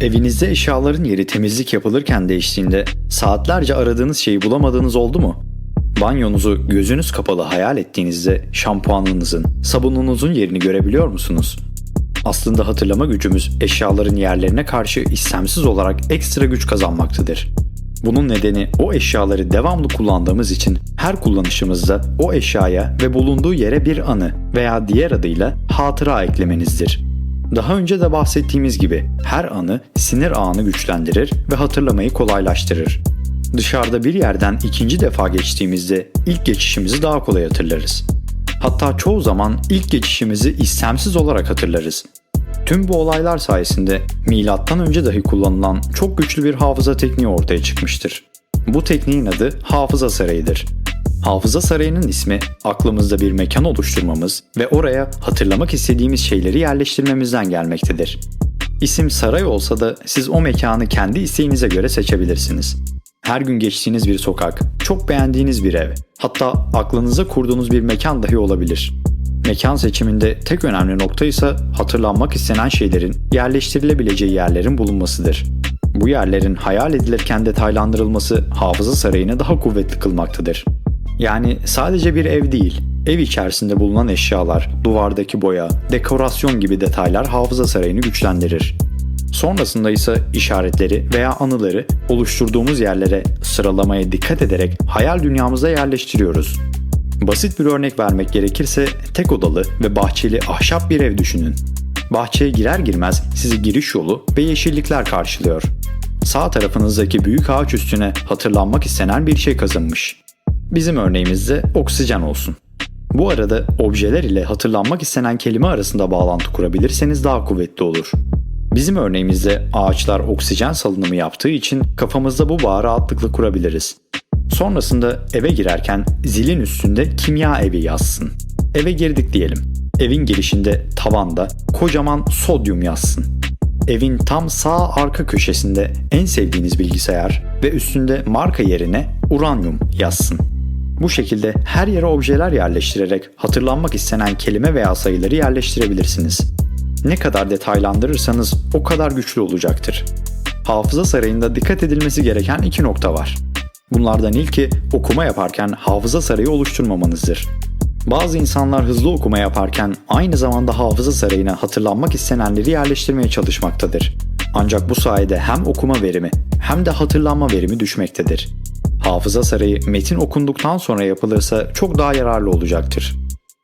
Evinizde eşyaların yeri temizlik yapılırken değiştiğinde saatlerce aradığınız şeyi bulamadığınız oldu mu? Banyonuzu gözünüz kapalı hayal ettiğinizde şampuanınızın, sabununuzun yerini görebiliyor musunuz? Aslında hatırlama gücümüz eşyaların yerlerine karşı istemsiz olarak ekstra güç kazanmaktadır. Bunun nedeni o eşyaları devamlı kullandığımız için her kullanışımızda o eşyaya ve bulunduğu yere bir anı veya diğer adıyla hatıra eklemenizdir. Daha önce de bahsettiğimiz gibi her anı sinir ağını güçlendirir ve hatırlamayı kolaylaştırır. Dışarıda bir yerden ikinci defa geçtiğimizde ilk geçişimizi daha kolay hatırlarız. Hatta çoğu zaman ilk geçişimizi istemsiz olarak hatırlarız. Tüm bu olaylar sayesinde milattan önce dahi kullanılan çok güçlü bir hafıza tekniği ortaya çıkmıştır. Bu tekniğin adı hafıza sarayıdır. Hafıza sarayının ismi aklımızda bir mekan oluşturmamız ve oraya hatırlamak istediğimiz şeyleri yerleştirmemizden gelmektedir. İsim saray olsa da siz o mekanı kendi isteğinize göre seçebilirsiniz. Her gün geçtiğiniz bir sokak, çok beğendiğiniz bir ev, hatta aklınıza kurduğunuz bir mekan dahi olabilir. Mekan seçiminde tek önemli nokta ise hatırlanmak istenen şeylerin yerleştirilebileceği yerlerin bulunmasıdır. Bu yerlerin hayal edilirken detaylandırılması hafıza sarayını daha kuvvetli kılmaktadır. Yani sadece bir ev değil, ev içerisinde bulunan eşyalar, duvardaki boya, dekorasyon gibi detaylar hafıza sarayını güçlendirir. Sonrasında ise işaretleri veya anıları oluşturduğumuz yerlere sıralamaya dikkat ederek hayal dünyamıza yerleştiriyoruz. Basit bir örnek vermek gerekirse tek odalı ve bahçeli ahşap bir ev düşünün. Bahçeye girer girmez sizi giriş yolu ve yeşillikler karşılıyor. Sağ tarafınızdaki büyük ağaç üstüne hatırlanmak istenen bir şey kazınmış. Bizim örneğimizde oksijen olsun. Bu arada objeler ile hatırlanmak istenen kelime arasında bağlantı kurabilirseniz daha kuvvetli olur. Bizim örneğimizde ağaçlar oksijen salınımı yaptığı için kafamızda bu bağı rahatlıkla kurabiliriz. Sonrasında eve girerken zilin üstünde kimya evi yazsın. Eve girdik diyelim. Evin girişinde tavanda kocaman sodyum yazsın. Evin tam sağ arka köşesinde en sevdiğiniz bilgisayar ve üstünde marka yerine uranyum yazsın. Bu şekilde her yere objeler yerleştirerek hatırlanmak istenen kelime veya sayıları yerleştirebilirsiniz. Ne kadar detaylandırırsanız o kadar güçlü olacaktır. Hafıza sarayında dikkat edilmesi gereken iki nokta var. Bunlardan ilki okuma yaparken hafıza sarayı oluşturmamanızdır. Bazı insanlar hızlı okuma yaparken aynı zamanda hafıza sarayına hatırlanmak istenenleri yerleştirmeye çalışmaktadır. Ancak bu sayede hem okuma verimi hem de hatırlanma verimi düşmektedir. Hafıza sarayı metin okunduktan sonra yapılırsa çok daha yararlı olacaktır.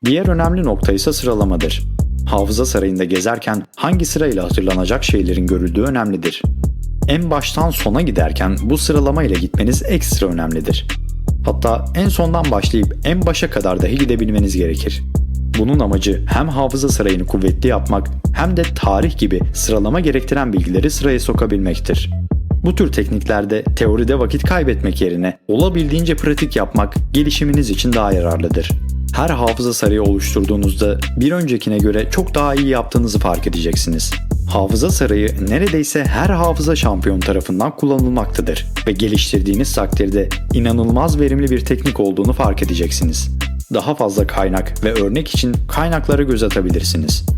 Diğer önemli nokta ise sıralamadır. Hafıza sarayında gezerken hangi sırayla hatırlanacak şeylerin görüldüğü önemlidir. En baştan sona giderken bu sıralama ile gitmeniz ekstra önemlidir. Hatta en sondan başlayıp en başa kadar dahi gidebilmeniz gerekir. Bunun amacı hem hafıza sarayını kuvvetli yapmak hem de tarih gibi sıralama gerektiren bilgileri sıraya sokabilmektir. Bu tür tekniklerde teoride vakit kaybetmek yerine olabildiğince pratik yapmak gelişiminiz için daha yararlıdır. Her hafıza sarayı oluşturduğunuzda bir öncekine göre çok daha iyi yaptığınızı fark edeceksiniz. Hafıza sarayı neredeyse her hafıza şampiyon tarafından kullanılmaktadır ve geliştirdiğiniz takdirde inanılmaz verimli bir teknik olduğunu fark edeceksiniz. Daha fazla kaynak ve örnek için kaynaklara göz atabilirsiniz.